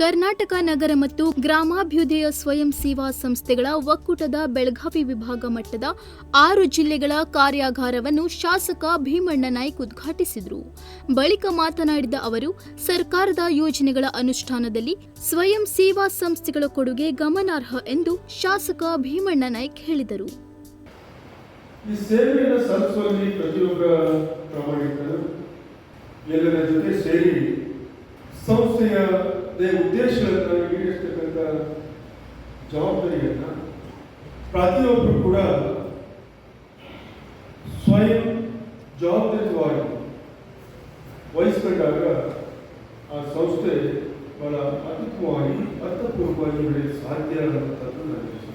ಕರ್ನಾಟಕ ನಗರ ಮತ್ತು ಗ್ರಾಮಾಭ್ಯುದಯ ಸ್ವಯಂ ಸೇವಾ ಸಂಸ್ಥೆಗಳ ಒಕ್ಕೂಟದ ಬೆಳಗಾವಿ ವಿಭಾಗ ಮಟ್ಟದ ಆರು ಜಿಲ್ಲೆಗಳ ಕಾರ್ಯಾಗಾರವನ್ನು ಶಾಸಕ ಭೀಮಣ್ಣ ನಾಯ್ಕ್ ಉದ್ಘಾಟಿಸಿದರು. ಬಳಿಕ ಮಾತನಾಡಿದ ಅವರು, ಸರ್ಕಾರದ ಯೋಜನೆಗಳ ಅನುಷ್ಠಾನದಲ್ಲಿ ಸ್ವಯಂ ಸೇವಾ ಸಂಸ್ಥೆಗಳ ಕೊಡುಗೆ ಗಮನಾರ್ಹ ಎಂದು ಶಾಸಕ ಭೀಮಣ್ಣ ನಾಯ್ಕ್ ಹೇಳಿದರು. ಸಂಸ್ಥೆಯ ದೇ ಉದ್ದೇಶಗಳನ್ನು ಈಡೇರಿಸ್ತಕ್ಕಂಥ ಜವಾಬ್ದಾರಿಯನ್ನು ಪ್ರತಿಯೊಬ್ಬರು ಕೂಡ ಸ್ವಯಂ ಜವಾಬ್ದಾರಿತವಾಗಿ ವಹಿಸ್ಕೊಂಡಾಗ ಆ ಸಂಸ್ಥೆ ಬಹಳ ಅತ್ಯುತ್ತಮವಾಗಿ ಅರ್ಥಪೂರ್ವವಾಗಿ ನಡೆಯಲು ಸಾಧ್ಯ ಅನ್ನುವಂಥದ್ದು ವಿಷಯ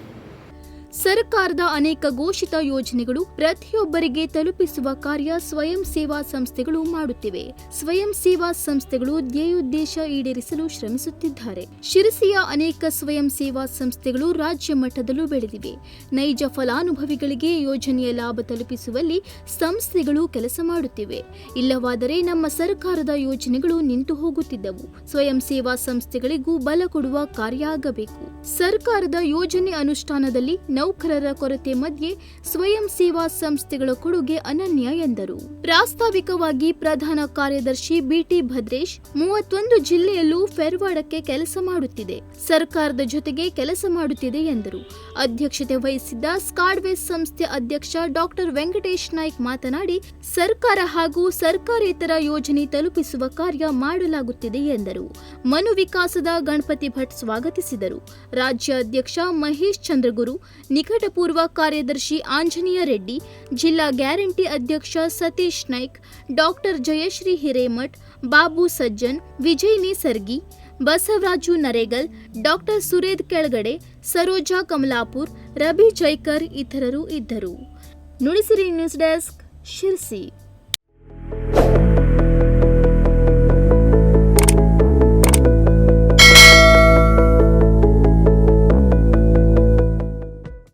ಸರ್ಕಾರದ ಅನೇಕ ಘೋಷಿತ ಯೋಜನೆಗಳು ಪ್ರತಿಯೊಬ್ಬರಿಗೆ ತಲುಪಿಸುವ ಕಾರ್ಯ ಸ್ವಯಂ ಸೇವಾ ಸಂಸ್ಥೆಗಳು ಮಾಡುತ್ತಿವೆ. ಸ್ವಯಂ ಸೇವಾ ಸಂಸ್ಥೆಗಳು ಧ್ಯೇಯೋದ್ದೇಶ ಈಡೇರಿಸಲು ಶ್ರಮಿಸುತ್ತಿದ್ದಾರೆ. ಶಿರಸಿಯ ಅನೇಕ ಸ್ವಯಂ ಸೇವಾ ಸಂಸ್ಥೆಗಳು ರಾಜ್ಯ ಮಟ್ಟದಲ್ಲೂ ಬೆಳೆದಿವೆ. ನೈಜ ಫಲಾನುಭವಿಗಳಿಗೆ ಯೋಜನೆಯ ಲಾಭ ತಲುಪಿಸುವಲ್ಲಿ ಸಂಸ್ಥೆಗಳು ಕೆಲಸ ಮಾಡುತ್ತಿವೆ. ಇಲ್ಲವಾದರೆ ನಮ್ಮ ಸರ್ಕಾರದ ಯೋಜನೆಗಳು ನಿಂತು ಹೋಗುತ್ತಿದ್ದವು. ಸ್ವಯಂ ಸೇವಾ ಸಂಸ್ಥೆಗಳಿಗೂ ಬಲ ಕೊಡುವ ಕಾರ್ಯ ಆಗಬೇಕು. ಸರ್ಕಾರದ ಯೋಜನೆ ಅನುಷ್ಠಾನದಲ್ಲಿ ನೌಕರರ ಕೊರತೆ ಮಧ್ಯೆ ಸ್ವಯಂ ಸೇವಾ ಸಂಸ್ಥೆಗಳ ಕೊಡುಗೆ ಅನನ್ಯ ಎಂದರು. ಪ್ರಾಸ್ತಾವಿಕವಾಗಿ ಪ್ರಧಾನ ಕಾರ್ಯದರ್ಶಿ ಬಿಟಿ ಭದ್ರೇಶ್, ಮೂವತ್ತೊಂದು ಜಿಲ್ಲೆಯಲ್ಲೂ ಫೆರ್ವಾಡಕ್ಕೆ ಕೆಲಸ ಮಾಡುತ್ತಿದೆ, ಸರ್ಕಾರದ ಜೊತೆಗೆ ಕೆಲಸ ಮಾಡುತ್ತಿದೆ ಎಂದರು. ಅಧ್ಯಕ್ಷತೆ ವಹಿಸಿದ್ದ ಸ್ಕಾಡ್ವೇಸ್ ಸಂಸ್ಥೆ ಅಧ್ಯಕ್ಷ ಡಾಕ್ಟರ್ ವೆಂಕಟೇಶ್ ನಾಯ್ಕ್ ಮಾತನಾಡಿ, ಸರ್ಕಾರ ಹಾಗೂ ಸರ್ಕಾರೇತರ ಯೋಜನೆ ತಲುಪಿಸುವ ಕಾರ್ಯ ಮಾಡಲಾಗುತ್ತಿದೆ ಎಂದರು. ಮನು ವಿಕಾಸದ ಗಣಪತಿ ಭಟ್ ಸ್ವಾಗತಿಸಿದರು. ರಾಜ್ಯ ಅಧ್ಯಕ್ಷ ಮಹೇಶ್ ಚಂದ್ರಗುರು ನಿಕಟಪೂರ್ವ ಕಾರ್ಯದರ್ಶಿ ಆಂಜನೇಯ ರೆಡ್ಡಿ, ಜಿಲ್ಲಾ ಗ್ಯಾರಂಟಿ ಅಧ್ಯಕ್ಷ ಸತೀಶ್ ನಾಯ್ಕ್, ಡಾಕ್ಟರ್ ಜಯಶ್ರೀ ಹಿರೇಮಠ್, ಬಾಬು ಸಜ್ಜನ್ ವಿಜಯ್ ನಿಸರ್ಗಿ ಬಸವರಾಜು ನರೇಗಲ್, ಡಾಕ್ಟರ್ ಸುರೇದ್ ಕೆಳಗಡೆ, ಸರೋಜಾ ಕಮಲಾಪುರ್ ರಬಿ ಜೈಕರ್ ಇತರರು ಇದ್ದರು. Nudisiri news desk Sirsi.